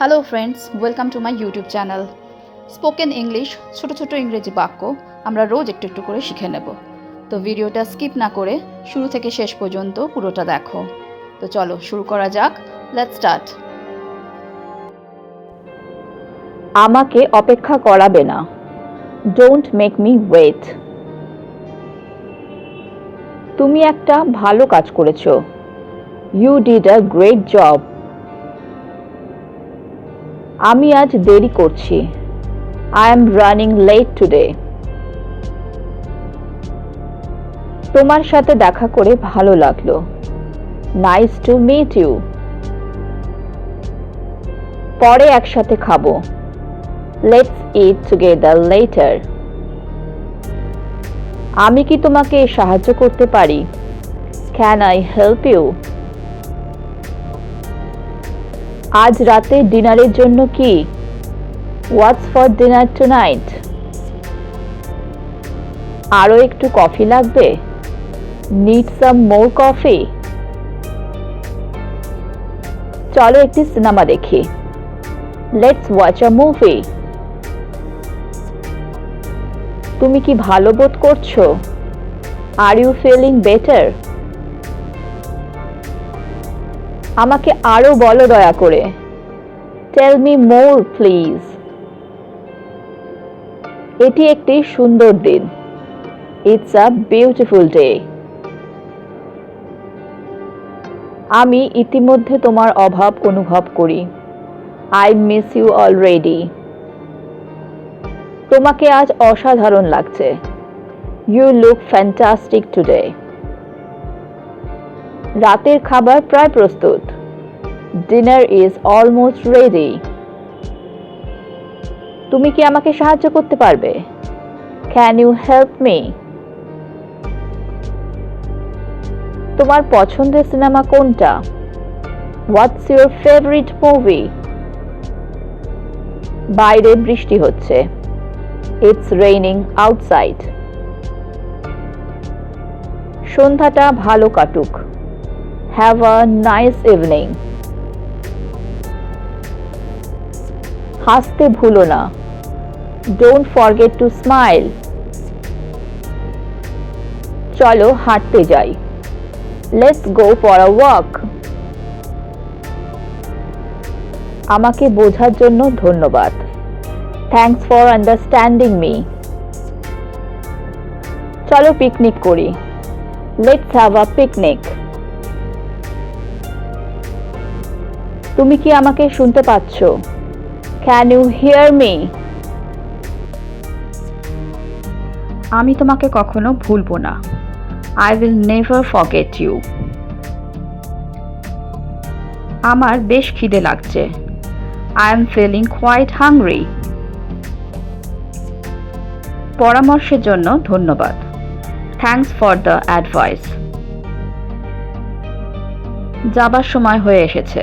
Hello friends welcome to my YouTube channel spoken English ছোট ছোট ইংরেজি বাক্য, আমরা রোজ একটু একটু করে শিখে নেব। তো ভিডিওটা স্কিপ না করে শুরু থেকে শেষ পর্যন্ত পুরোটা দেখো। তো চলো শুরু করা যাক লেটস স্টার্ট আমাকে অপেক্ষা করাবে না। ডোন্ট মেক মি ওয়েট তুমি একটা ভালো কাজ করেছ। You did a great job আমি আজ দেরি করছি। I am running late today তোমার সাথে দেখা করে ভালো লাগল। নাইস টু মিট ইউ পরে একসাথে খাব। লেটস ইট টুগেদার লেটার আমি কি তোমাকে সাহায্য করতে পারি? ক্যান আই হেল্প ইউ আজ রাতে ডিনারের জন্য কি? What's for dinner tonight আরও একটু কফি লাগবে? নিড সাম মোর কফি চলো একটি সিনেমা দেখি। লেটস ওয়াচ আ মুভি তুমি কি ভালো বোধ করছ? আর ইউ ফিলিং বেটার আমাকে আরও বলো দয়া করে। টেল মি মোর প্লিজ এটি একটি সুন্দর দিন। ইটস আ বিউটিফুল ডে আমি ইতিমধ্যে তোমার অভাব অনুভব করি। আই মিস ইউ অলরেডি তোমাকে আজ অসাধারণ লাগছে। ইউ লুক ফ্যান্টাস্টিক টুডে রাতের খাবার প্রায় প্রস্তুত। ডিনার ইজ অলমোস্ট রেডি তুমি কি আমাকে সাহায্য করতে পারবে? ক্যান ইউ হেল্প মি তোমার পছন্দের সিনেমা কোনটা? হোয়াটস ইউর ফেভারিট মুভি বাইরে বৃষ্টি হচ্ছে। ইটস রেইনিং আউটসাইড সন্ধ্যাটা ভালো কাটুক। হ্যাভ আ নাইস ইভিনিং হাসতে ভুলো না। ডোন্ট ফরগেট টু স্মাইল চলো হাঁটতে যাই। Let's go for a walk আমাকে বোঝার জন্য ধন্যবাদ। থ্যাঙ্কস ফর আন্ডারস্ট্যান্ডিং মি চলো পিকনিক করি। লেটস হ্যাভ আ পিকনিক তুমি কি আমাকে শুনতে পাচ্ছ? ক্যান ইউ হিয়ার মি আমি তোমাকে কখনো ভুলবো না। I will never forget you আমার বেশ খিদে লাগছে। I am feeling quite hungry পরামর্শের জন্য ধন্যবাদ। থ্যাঙ্কস ফর দ্য অ্যাডভাইস যাবার সময় হয়ে এসেছে।